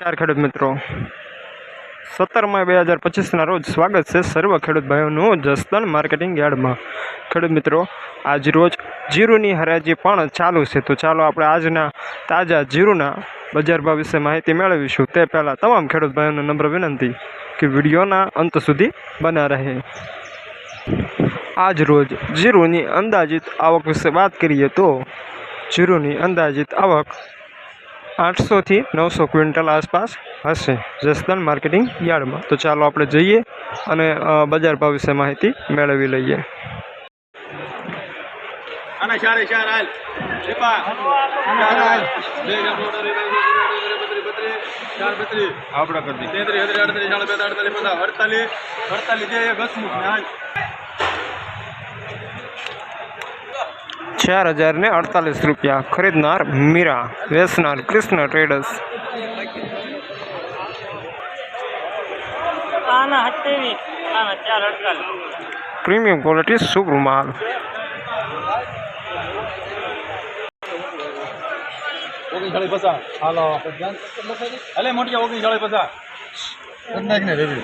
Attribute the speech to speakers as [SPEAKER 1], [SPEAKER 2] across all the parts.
[SPEAKER 1] નમસ્કાર, ખેડૂત મિત્રો. સત્તર મે બે હજાર પચીસના રોજ સ્વાગત છે સર્વ ખેડૂત ભાઈઓનું જસદણ માર્કેટિંગ યાર્ડમાં. ખેડૂત મિત્રો, આજ રોજ જીરુની હરાજી પણ ચાલુ છે. તો ચાલો આપણે આજના તાજા જીરુના બજાર ભાવ વિશે માહિતી મેળવીશું. તે પહેલાં તમામ ખેડૂત ભાઈઓને નમ્ર વિનંતી કે વિડીયોના અંત સુધી બના રહે. આજ રોજ જીરુની અંદાજિત આવક વિશે વાત કરીએ તો જીરુની અંદાજિત આવક આઠસોથી નવસો ક્વિન્ટલ આસપાસ હશે. જસદણ માર્કેટિંગ યાર્ડમાં. તો ચાલો આપણે જઈએ અને બજાર ભાવ વિશે માહિતી મેળવી લઈએ. આપણે કરી
[SPEAKER 2] બેતાલીસ અડતાલીસ પચાસ અડતાલીસ. અડતાલીસ
[SPEAKER 1] ચાર હજાર ને અડતાલીસ રૂપિયા ખરીદનાર મીરા વેચનાર કૃષ્ણ ટ્રેડર્સ
[SPEAKER 3] આના સત્યાવીસ આના ચાર અડતાલીસ
[SPEAKER 1] પ્રીમિયમ ક્વોલિટી સુપર માલ
[SPEAKER 2] ઓગણચાળીસ પચાસ હાલો અલે મોટી ઓગણચાળીસ પચાસ
[SPEAKER 1] ઓગણચાલીસ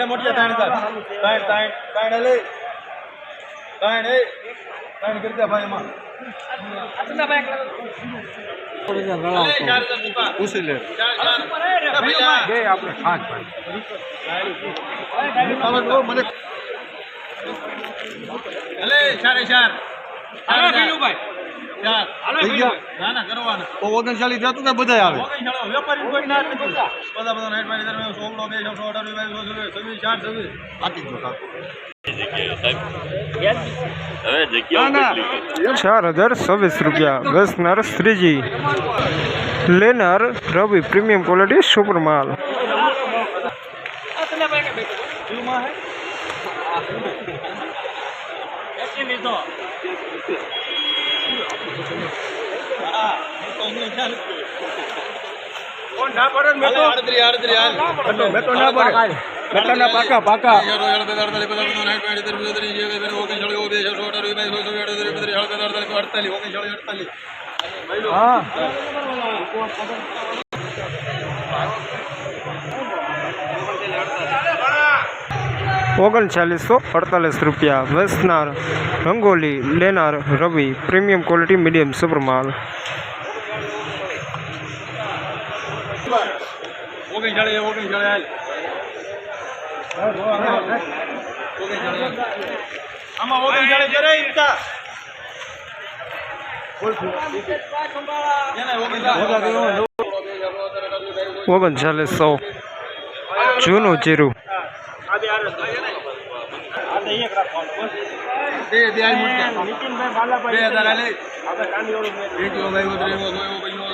[SPEAKER 2] અલે મોટી તાણ તાણ તાણ તાણ તાણ અલે તાણ એ તાણ કરતા ભાઈ માં અલે ભાઈ
[SPEAKER 1] પૂછી લે બે આપણે પાંચ ભાઈ
[SPEAKER 2] અલે ચારે. ચાર
[SPEAKER 3] ભાઈ
[SPEAKER 2] ચાર થઈ ગયા? ના ના કરવાના.
[SPEAKER 4] ઓગણચાલીસ જતું ને બધા આવે.
[SPEAKER 2] વેપારી કોઈ ના બધા. બધા નાઈટ મારી દરમિયાન સોળનો બે છસો અઢાર બાવીસ છવ્વીસ છવ્વીસ ચાર છવ્વીસ.
[SPEAKER 4] આપી દો કાકુ.
[SPEAKER 1] ચાર હજાર છવ્વીસ રૂપિયા. વેચનાર શ્રીજી લેનાર રવિ પ્રીમિયમ ક્વોલિટી સુપર માલ.
[SPEAKER 3] લીધો
[SPEAKER 2] ಮೆಟ್ಟಣ್ಣ ಪಾಕ ಪಾಕ ಹಾಂ
[SPEAKER 1] ઓગણચાલીસો અડતાલીસ રૂપિયા વેચનાર રંગોલી લેનાર Ravi premium quality medium super માલ
[SPEAKER 2] ઓગણચાળીસ ઓગણચાળીસ હાલ ઓગણચાળીસ આમાં ઓગણચાળીસ જરા ઇમતા એને ઓગણચાળીસ
[SPEAKER 1] ઓગણચાલીસો જૂનું જીરું
[SPEAKER 2] બે બે
[SPEAKER 3] નીતિનભાઈ બાલાભાઈ
[SPEAKER 2] બે હજાર આલે.
[SPEAKER 3] આપણે કાંદીવાળું મેં
[SPEAKER 2] એક ભાઈ ઉતરે એવો પૈયો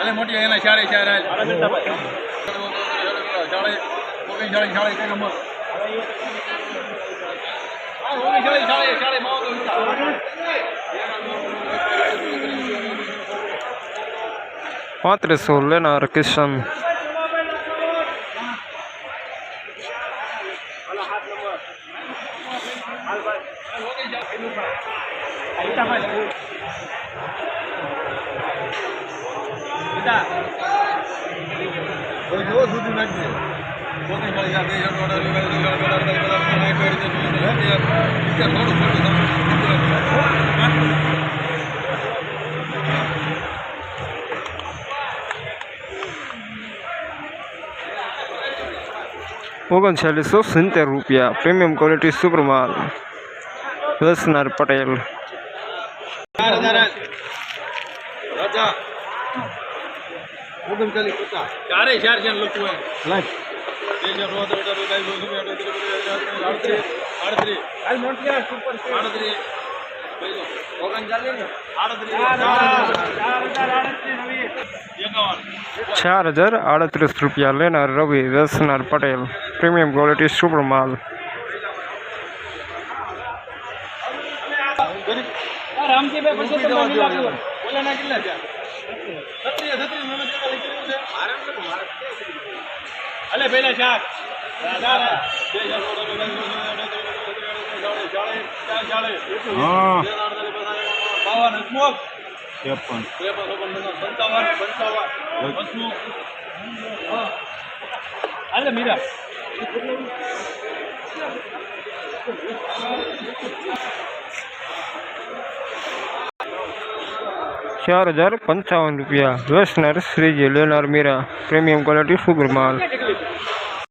[SPEAKER 2] અલે મોટી એના ચારે ચાર ચાળે ચાળે કઈ નંબર. હા ચાળે ચાળે માવો मात्र सोल किशन हाँ।
[SPEAKER 1] ઓગણચાલીસો સિત્તેર રૂપિયા પ્રીમિયમ ક્વોલિટી સુપરમાલ માલ પટેલ.
[SPEAKER 2] આડત્રીસ આડત્રીસ આડત્રીસ
[SPEAKER 3] ચાર હજાર આડત્રીસ
[SPEAKER 1] રૂપિયા લેનાર રવિ રસનાર પટેલ, પ્રીમિયમ ક્વોલિટી સુપર માલ.
[SPEAKER 2] અલે પેલા ચાર
[SPEAKER 4] હા
[SPEAKER 2] બાવન અજમોક
[SPEAKER 4] ત્રેપન
[SPEAKER 2] ત્રેપન ચોપન પંચાવન પંચાવન પંચું હા હાલે મીરા
[SPEAKER 1] ચાર હજાર પંચાવન રૂપિયા વેસનાર શ્રીજી લેનાર મીરા પ્રીમિયમ ક્વોલિટી સુપર માલ
[SPEAKER 3] કેટલા